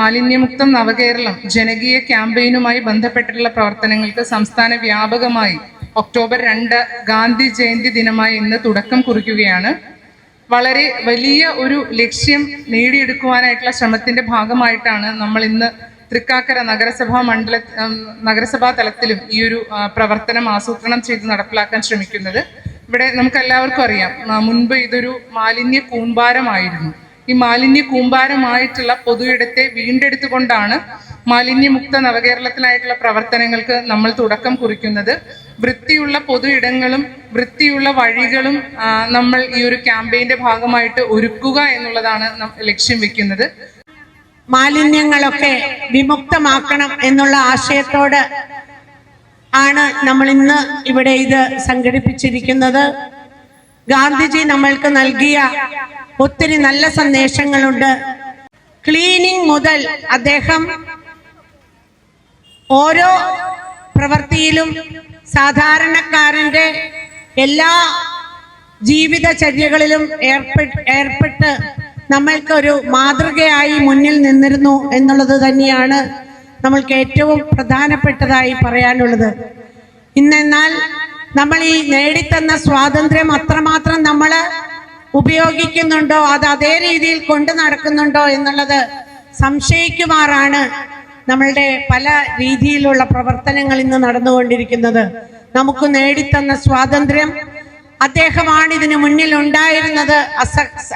മാലിന്യമുക്തം നവകേരളം ജനകീയ ക്യാമ്പയിനുമായി ബന്ധപ്പെട്ടിട്ടുള്ള പ്രവർത്തനങ്ങൾക്ക് സംസ്ഥാന വ്യാപകമായി ഒക്ടോബർ രണ്ട് ഗാന്ധി ജയന്തി ദിനമായി ഇന്ന് തുടക്കം കുറിക്കുകയാണ്. വളരെ വലിയ ഒരു ലക്ഷ്യം നേടിയെടുക്കുവാനായിട്ടുള്ള ശ്രമത്തിന്റെ ഭാഗമായിട്ടാണ് നമ്മൾ ഇന്ന് തൃക്കാക്കര നഗരസഭാ മണ്ഡല നഗരസഭാ തലത്തിലും ഈ ഒരു പ്രവർത്തനം ആസൂത്രണം ചെയ്ത് നടപ്പിലാക്കാൻ ശ്രമിക്കുന്നത്. ഇവിടെ നമുക്ക് എല്ലാവർക്കും അറിയാം മുൻപ് ഇതൊരു മാലിന്യ കൂമ്പാരമായിരുന്നു. ഈ മാലിന്യ കൂമ്പാരമായിട്ടുള്ള പൊതുയിടത്തെ വീണ്ടെടുത്തുകൊണ്ടാണ് മാലിന്യമുക്ത നവകേരളത്തിനായിട്ടുള്ള പ്രവർത്തനങ്ങൾക്ക് നമ്മൾ തുടക്കം കുറിക്കുന്നത്. വൃത്തിയുള്ള പൊതു ഇടങ്ങളും വൃത്തിയുള്ള വഴികളും നമ്മൾ ഈ ഒരു ക്യാമ്പയിന്റെ ഭാഗമായിട്ട് ഒരുക്കുക എന്നുള്ളതാണ് ലക്ഷ്യം വെക്കുന്നത്. മാലിന്യങ്ങളൊക്കെ വിമുക്തമാക്കണം എന്നുള്ള ആശയത്തോട് ആണ് നമ്മൾ ഇന്ന് ഇവിടെ ഇത് സംഘടിപ്പിച്ചിരിക്കുന്നത്. ഗാന്ധിജി നമ്മൾക്ക് നൽകിയ ഒത്തിരി നല്ല സന്ദേശങ്ങളുണ്ട്. ക്ലീനിങ് മുതൽ അദ്ദേഹം ഓരോ പ്രവൃത്തിയിലും സാധാരണക്കാരന്റെ എല്ലാ ജീവിതചര്യകളിലും ഏർപ്പെട്ട് ഏർപ്പെട്ട് നമ്മൾക്കൊരു മാതൃകയായി മുന്നിൽ നിന്നിരുന്നു എന്നുള്ളത് തന്നെയാണ് നമ്മൾക്ക് ഏറ്റവും പ്രധാനപ്പെട്ടതായി പറയാനുള്ളത്. ഇന്നെന്നാൽ നമ്മൾ ഈ നേടിത്തന്ന സ്വാതന്ത്ര്യം അത്രമാത്രം നമ്മൾ ഉപയോഗിക്കുന്നുണ്ടോ? അത് അതേ രീതിയിൽ കൊണ്ടു നടക്കുന്നുണ്ടോ എന്നുള്ളത് സംശയിക്കുമാറാണ് നമ്മളുടെ പല രീതിയിലുള്ള പ്രവർത്തനങ്ങൾ ഇന്ന് നടന്നുകൊണ്ടിരിക്കുന്നത്. നമുക്ക് നേടിത്തന്ന സ്വാതന്ത്ര്യം അദ്ദേഹമാണ് ഇതിനു മുന്നിൽ ഉണ്ടായിരുന്നത്.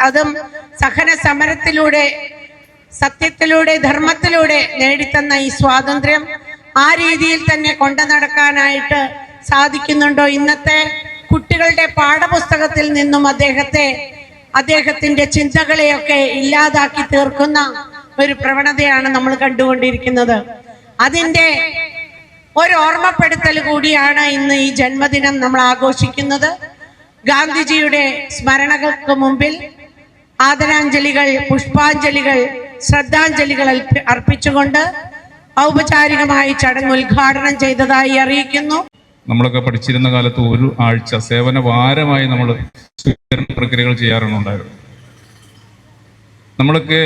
അതും സഹന സമരത്തിലൂടെ സത്യത്തിലൂടെ ധർമ്മത്തിലൂടെ നേടിത്തന്ന ഈ സ്വാതന്ത്ര്യം ആ രീതിയിൽ തന്നെ കൊണ്ടു നടക്കാനായിട്ട് സാധിക്കുന്നുണ്ടോ ഇന്നത്തെ കുട്ടികളുടെ പാഠപുസ്തകത്തിൽ നിന്നും അദ്ദേഹത്തെ അദ്ദേഹത്തിന്റെ ചിന്തകളെയൊക്കെ ഇല്ലാതാക്കി തീർക്കുന്ന ഒരു പ്രവണതയാണ് നമ്മൾ കണ്ടുകൊണ്ടിരിക്കുന്നത്. അതിന്റെ ഒരു ഓർമ്മപ്പെടുത്തൽ കൂടിയാണ് ഇന്ന് ഈ ജന്മദിനം നമ്മൾ ആഘോഷിക്കുന്നത്. ഗാന്ധിജിയുടെ സ്മരണകൾക്ക് മുമ്പിൽ ആദരാഞ്ജലികൾ പുഷ്പാഞ്ജലികൾ ശ്രദ്ധാഞ്ജലികൾ അർപ്പിച്ചുകൊണ്ട് ഔപചാരികമായി ചടങ്ങ് ഉദ്ഘാടനം ചെയ്തതായി അറിയിക്കുന്നു. നമ്മളൊക്കെ പഠിച്ചിരുന്ന കാലത്ത് ഒരു ആഴ്ച സേവന വാരമായി നമ്മൾ സ്വീകരണ പ്രക്രിയകൾ ചെയ്യാറുണ്ടായിരുന്നു. നമ്മളൊക്കെ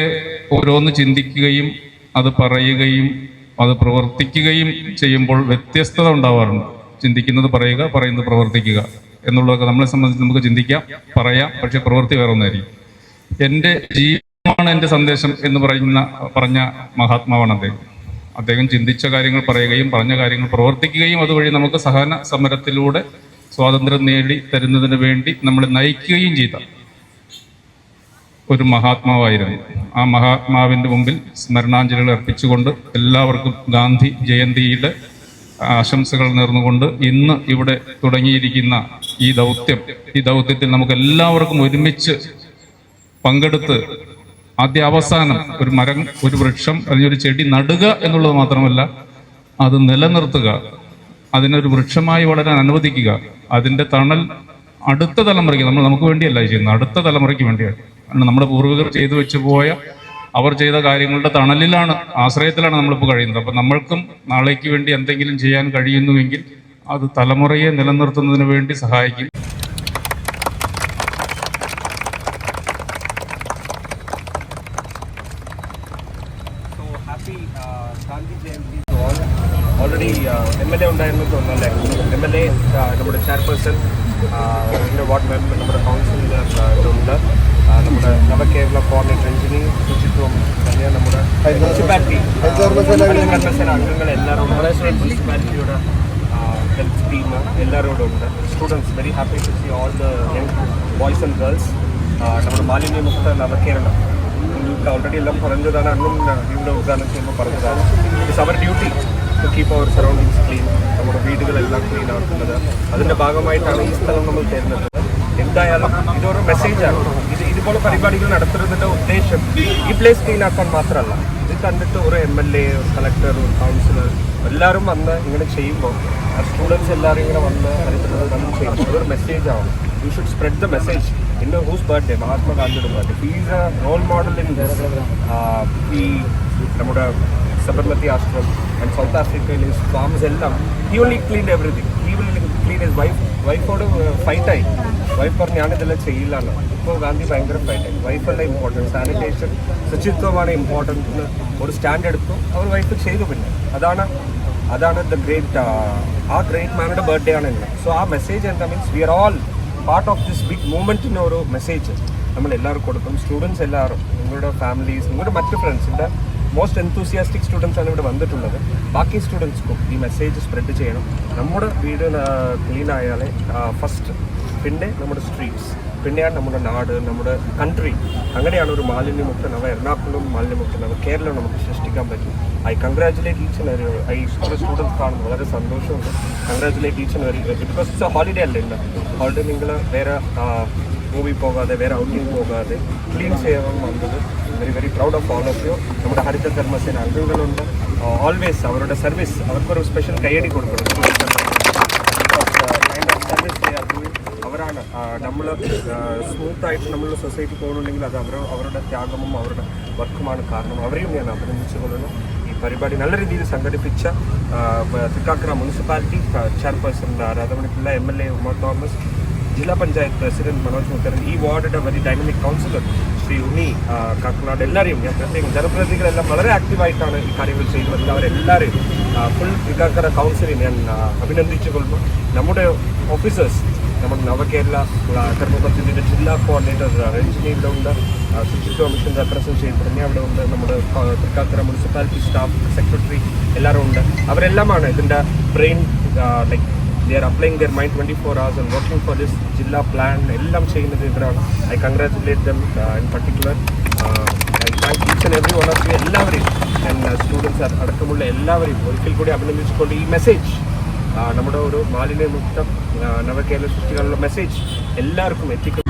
ഓരോന്ന് ചിന്തിക്കുകയും അത് പറയുകയും അത് പ്രവർത്തിക്കുകയും ചെയ്യുമ്പോൾ വ്യത്യസ്തത ഉണ്ടാവാറുണ്ട്. ചിന്തിക്കുന്നത് പറയുക പറയുന്നത് പ്രവർത്തിക്കുക എന്നുള്ളതൊക്കെ നമ്മളെ സംബന്ധിച്ച് നമുക്ക് ചിന്തിക്കാം പറയാം പക്ഷെ പ്രവൃത്തി വേറെ ഒന്നായിരിക്കും. എന്റെ ജീവിതമാണ് എന്റെ സന്ദേശം എന്ന് പറയുന്ന പറഞ്ഞ മഹാത്മാവാണ് അദ്ദേഹം. അദ്ദേഹം ചിന്തിച്ച കാര്യങ്ങൾ പറയുകയും പറഞ്ഞ കാര്യങ്ങൾ പ്രവർത്തിക്കുകയും അതുവഴി നമുക്ക് സഹന സമരത്തിലൂടെ സ്വാതന്ത്ര്യം നേടി തരുന്നതിന് വേണ്ടി നമ്മളെ നയിക്കുകയും ചെയ്ത ഒരു മഹാത്മാവായിരുന്നു. ആ മഹാത്മാവിന്റെ മുമ്പിൽ സ്മരണാഞ്ജലികൾ അർപ്പിച്ചുകൊണ്ട് എല്ലാവർക്കും ഗാന്ധി ജയന്തിയുടെ ആശംസകൾ നേർന്നുകൊണ്ട് ഇന്ന് ഇവിടെ തുടങ്ങിയിരിക്കുന്ന ഈ ദൗത്യം ഈ ദൗത്യത്തിൽ നമുക്ക് എല്ലാവർക്കും ഒരുമിച്ച് പങ്കെടുത്ത് ആദ്യ അവസാനം ഒരു മരം ഒരു വൃക്ഷം അല്ലെങ്കിൽ ഒരു ചെടി നടുക എന്നുള്ളത് മാത്രമല്ല അത് നിലനിർത്തുക. അതിനൊരു വൃക്ഷമായി വളരാൻ അനുവദിക്കുക. അതിന്റെ തണൽ അടുത്ത തലമുറയ്ക്ക് നമ്മൾ നമുക്ക് വേണ്ടിയല്ല ചെയ്യുന്നത് അടുത്ത തലമുറയ്ക്ക് വേണ്ടിയാണ്. നമ്മുടെ പൂർവികർ ചെയ്തു വെച്ചു പോയ അവർ ചെയ്ത കാര്യങ്ങളുടെ തണലിലാണ് ആശ്രയത്തിലാണ് നമ്മളിപ്പോൾ കഴിയുന്നത്. അപ്പം നമ്മൾക്കും നാളേക്ക് വേണ്ടി എന്തെങ്കിലും ചെയ്യാൻ കഴിയുന്നുവെങ്കിൽ അത് തലമുറയെ നിലനിർത്തുന്നതിന് വേണ്ടി സഹായിക്കും. ഓൾറെഡി എം എൽ എ ഉണ്ടായിരുന്നു തോന്നുന്നല്ലേ എം എൽ എ നമ്മുടെ ചെയർപേഴ്സൺ പിന്നെ വാർഡ് മെമ്പർ നമ്മുടെ കൗൺസിലർ ഉണ്ട് നമ്മുടെ നവകേരള കോർഡിനേറ്റർ രഞ്ജിനി ശുചിത്വം തന്നെ നമ്മുടെ മുനിസിപ്പാലിറ്റി അംഗങ്ങൾ എല്ലാവരും മുനിസിപ്പാലിറ്റിയുടെ ഹെൽത്ത് ടീം എല്ലാവരോടും ഉണ്ട്. Students very happy to see all the boys and girls നമ്മുടെ മാലിന്യമുക്ത നവകേരളം. നിങ്ങൾക്ക് ഓൾറെഡി എല്ലാം പറഞ്ഞതാണ്. അന്നും ഇവിടെ ഉദ്ഘാടനം ചെയ്യുമ്പോൾ പറഞ്ഞതാണ്. It's our duty to keep our surroundings clean നമ്മുടെ വീടുകളെല്ലാം ക്ലീൻ ആക്കുന്നത്. അതിന്റെ ഭാഗമായിട്ടാണ് ഈ സ്ഥലം നമ്മൾ തരുന്നത്. എന്തായാലും ഇതൊരു മെസ്സേജാണ് ഇത് ഇതുപോലെ പരിപാടികൾ നടത്തുന്നതിന്റെ ഉദ്ദേശം ഈ പ്ലേസ് ക്ലീൻ ആക്കാൻ മാത്രമല്ല. ഇത് കണ്ടിട്ട് ഒരു എം എൽ എ ഒരു കളക്ടർ ഒരു കൗൺസിലർ എല്ലാവരും വന്ന് ഇങ്ങനെ ചെയ്യുമ്പോൾ സ്റ്റുഡൻസ് എല്ലാവരും ഇങ്ങനെ വന്ന് അടുത്തുള്ളത് നമ്മൾ ചെയ്യുമ്പോൾ അതൊരു മെസ്സേജാണ് you should spread the message in whose birthday മഹാത്മാഗാന്ധിയുടെ birthday he's a role model in ഈ നമ്മുടെ സബർമതി ആശ്രമം ആൻഡ് സൗത്ത് ആഫ്രിക്കയിൽ ഫാംസ് എല്ലാം. He only clean everything he will clean his wife വൈഫോട് ഫൈറ്റായി വൈഫ് പറഞ്ഞു ഞാനിതെല്ലാം ചെയ്യില്ല എന്ന് ഇപ്പോൾ ഗാന്ധി ഭയങ്കര ഫൈറ്റായി വൈഫല്ല ഇമ്പോർട്ടന്റ് സാനിറ്റേഷൻ ശുചിത്വമാണ് ഇമ്പോർട്ടന്റ് ഒരു സ്റ്റാൻഡ് എടുത്തു. അവർ വൈഫ് ചെയ്തു പിന്നെ. അതാണ് അതാണ് ദ ഗ്രേറ്റ് ആ ഗ്രേറ്റ് മാനുടെ ബർത്ത്ഡേ ആണ് ഇന്ന്. സോ ആ മെസ്സേജ് എന്താ means we are all part of this big മൂവ്മെന്റിന് ഒരു മെസ്സേജ് നമ്മൾ എല്ലാവർക്കും കൊടുക്കും. സ്റ്റുഡൻസ് എല്ലാവരും നിങ്ങളുടെ ഫാമിലീസ് നിങ്ങളുടെ മറ്റ് ഫ്രണ്ട്സിന്റെ മോസ്റ്റ് എൻതൂസിയാസ്റ്റിക് സ്റ്റുഡൻസ് ആണ് ഇവിടെ വന്നിട്ടുള്ളത്. ബാക്കി സ്റ്റുഡൻസ്ക്കും ഈ മെസ്സേജ് സ്പ്രെഡ് ചെയ്യണം. നമ്മുടെ വീട് ക്ലീൻ ആയാലേ ഫസ്റ്റ് പിന്നെ നമ്മുടെ സ്ട്രീറ്റ്സ് പിന്നെയാണ് നമ്മുടെ നാട് നമ്മുടെ കൺട്രി അങ്ങനെയാണ് ഒരു മാലിന്യമുക്ത നവ എറണാകുളം മാലിന്യമുക്ത നവ കേരളം നമുക്ക് സൃഷ്ടിക്കാൻ പറ്റും. I congratulate each and every I school students കാണുന്നു വളരെ സന്തോഷമുണ്ട്. Congratulate each and every because it's holiday അല്ല ഇന്ന്? ഹോളിഡേ നിങ്ങൾ വേറെ മൂവി പോകാതെ വേറെ ഔട്ടിങ് പോകാതെ ക്ലീൻ ചെയ്യാൻ വന്നത് very very proud of all of you നമ്മുടെ ഹരിത കർമ്മസേന അംഗങ്ങളുണ്ട്. ഓൾവേസ് അവരുടെ സർവീസ് അവർക്കൊരു സ്പെഷ്യൽ കൈയടി കൊടുക്കണം. സർവീസ് അവരാണ് നമ്മൾ സ്മൂത്ത് ആയിട്ട് നമ്മൾ സൊസൈറ്റി പോകണമെങ്കിൽ അത് അവർ അവരുടെ ത്യാഗവും അവരുടെ വർക്കുമാണ് കാരണം. അവരെയും ഞാൻ അഭിനന്ദിച്ചുകൊള്ളുന്നു. പരിപാടി നല്ല രീതിയിൽ സംഘടിപ്പിച്ച Thrikkakara municipality chairperson Radhamanipillai Pillai M L A Umar Thomas ജില്ലാ പഞ്ചായത്ത് പ്രസിഡന്റ് മനോജ് മുത്തരൻ ഈ വാർഡിന്റെ very dynamic councillor Shri Unni Kakkanad എല്ലാവരെയും ഞാൻ പ്രത്യേകം ജനപ്രതിനിധികളെല്ലാം വളരെ ആക്റ്റീവായിട്ടാണ് ഈ കാര്യങ്ങൾ ചെയ്തു. വരുന്നത് അവരെല്ലാവരെയും ഫുൾ തൃക്കാക്കര കൗൺസിലിൽ ഞാൻ അഭിനന്ദിച്ചുകൊള്ളുന്നു. നമ്മുടെ ഓഫീസേഴ്സ് നമ്മുടെ നവകേരള ആ, കർമ്മപദ്ധതിയുടെ ജില്ലാ കോർഡിനേറ്റർ രഞ്ജിനി ഇവിടെ കമ്മീഷൻ ചെയ്യുന്ന തന്നെ അവിടെ ഉണ്ട് നമ്മുടെ തൃക്കാക്കര മുനിസിപ്പാലിറ്റി സ്റ്റാഫ് സെക്രട്ടറി എല്ലാവരും ഉണ്ട്. അവരെല്ലാമാണ് ഇതിന്റെ brain like they are applying their mind twenty four hours and working for this ജില്ലാ പ്ലാൻ എല്ലാം ചെയ്യുന്നത് ഇവരാണ്. I congratulate them in particular I thank each and every one of you എല്ലാവരെയും. Students അടക്കമുള്ള എല്ലാവരെയും ഒരിക്കൽ കൂടി അഭിനന്ദിച്ചുകൊണ്ട് ഈ മെസ്സേജ് നമ്മുടെ ഒരു മാലിന്യമുക്ത നവകേരള സൃഷ്ടിക്കാനുള്ള മെസ്സേജ് എല്ലാവർക്കും എത്തിക്കും.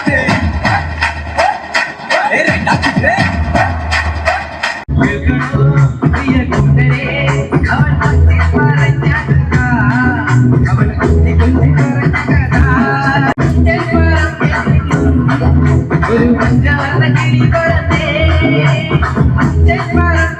நாளாக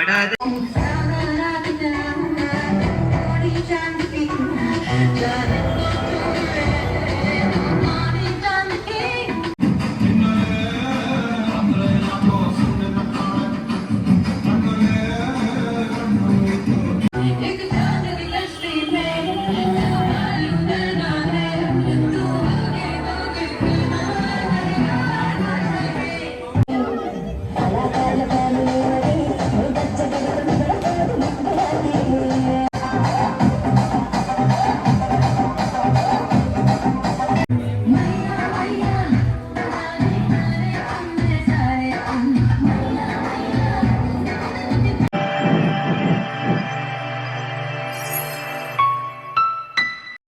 പാടാതെ Yeah.